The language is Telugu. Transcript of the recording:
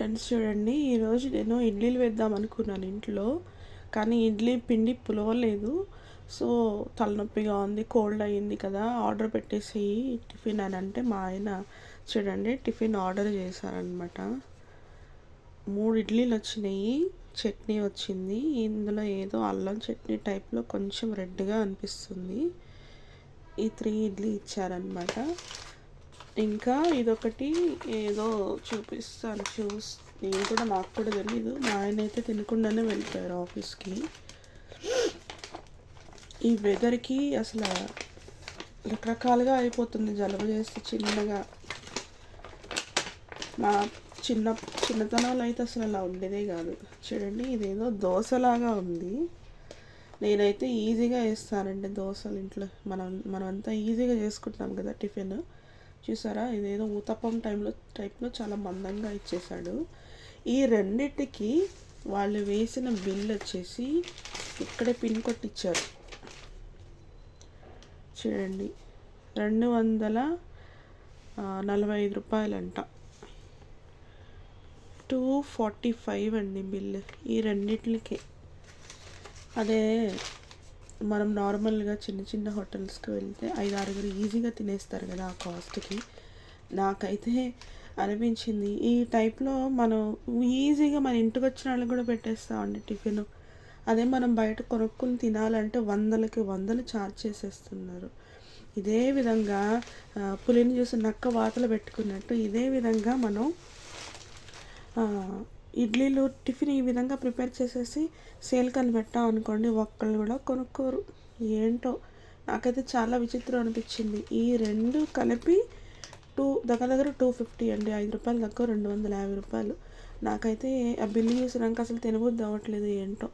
ఫ్రెండ్స్ చూడండి ఈరోజు నేను ఇడ్లీలు వేద్దాం అనుకున్నాను ఇంట్లో కానీ ఇడ్లీ పిండి పులవలేదు. సో తలనొప్పిగా ఉంది కోల్డ్ అయ్యింది కదా ఆర్డర్ పెట్టేసి టిఫిన్ అని అంటే మా ఆయన చూడండి టిఫిన్ ఆర్డర్ చేశారనమాట మూడు ఇడ్లీలు వచ్చినాయి చట్నీ వచ్చింది ఇందులో ఏదో అల్లం చట్నీ టైప్లో కొంచెం రెడ్గా అనిపిస్తుంది. ఈ త్రీ ఇడ్లీ ఇచ్చారనమాట ఇంకా ఇదొకటి ఏదో చూపిస్తాను. చూస్ నేను కూడా నాకు కూడా తెలీదు. మా ఆయన అయితే తినకుండానే వెళ్ళిపోయారు ఆఫీస్కి. ఈ వెదర్కి అసలు రకరకాలుగా అయిపోతుంది. జలుబు చేస్తే చిన్నగా. మా చిన్న చిన్నతనంలో అయితే అసలు అలా ఉండేదే కాదు. చూడండి ఇదేదో దోశలాగా ఉంది. నేనైతే ఈజీగా వేస్తానండి దోశలు ఇంట్లో. మనం మనమంతా ఈజీగా చేసుకుంటున్నాం కదా టిఫిన్. చూసారా? ఇదేదో ఊతప్పం టైంలో టైప్లో చాలా మందంగా ఇచ్చేసాడు. ఈ రెండిటికి వాళ్ళు వేసిన బిల్ వచ్చేసి ఇక్కడే పిన్ కొట్టిచ్చారు. చూడండి రెండు వందల నలభై ఐదు రూపాయలంట. టూ ఫార్టీ ఫైవ్ అండి బిల్ ఈ రెండిట్లకి. అదే మనం నార్మల్గా చిన్న చిన్న హోటల్స్కి వెళ్తే ఐదు ఆరుగురు ఈజీగా తినేస్తారు కదా ఆ కాస్ట్కి. నాకైతే అనిపించింది. ఈ టైప్లో మనం ఈజీగా మన ఇంటికి వచ్చిన వాళ్ళకి కూడా పెట్టేస్తామండి టిఫిన్. అదే మనం బయట కొనుక్కుని తినాలంటే వందలకి వందలు ఛార్జ్ చేసేస్తున్నారు. ఇదే విధంగా పులిని చూసి నక్క వాతలు పెట్టుకున్నట్టు ఇదే విధంగా మనం ఇడ్లీలు టిఫిన్ ఈ విధంగా ప్రిపేర్ చేసేసి సేల్ కనిపెట్టాం అనుకోండి ఒక్కళ్ళు కూడా కొనుక్కోరు. ఏంటో? నాకైతే చాలా విచిత్రం అనిపించింది. ఈ రెండు కలిపి టూ దగ్గర దగ్గర టూ ఫిఫ్టీ అండి. ఐదు రూపాయలు తక్కువ రెండు వందల యాభై రూపాయలు. నాకైతే ఆ బిల్లు చూసినాక అసలు తినబుద్ధి అవ్వట్లేదు ఏంటో?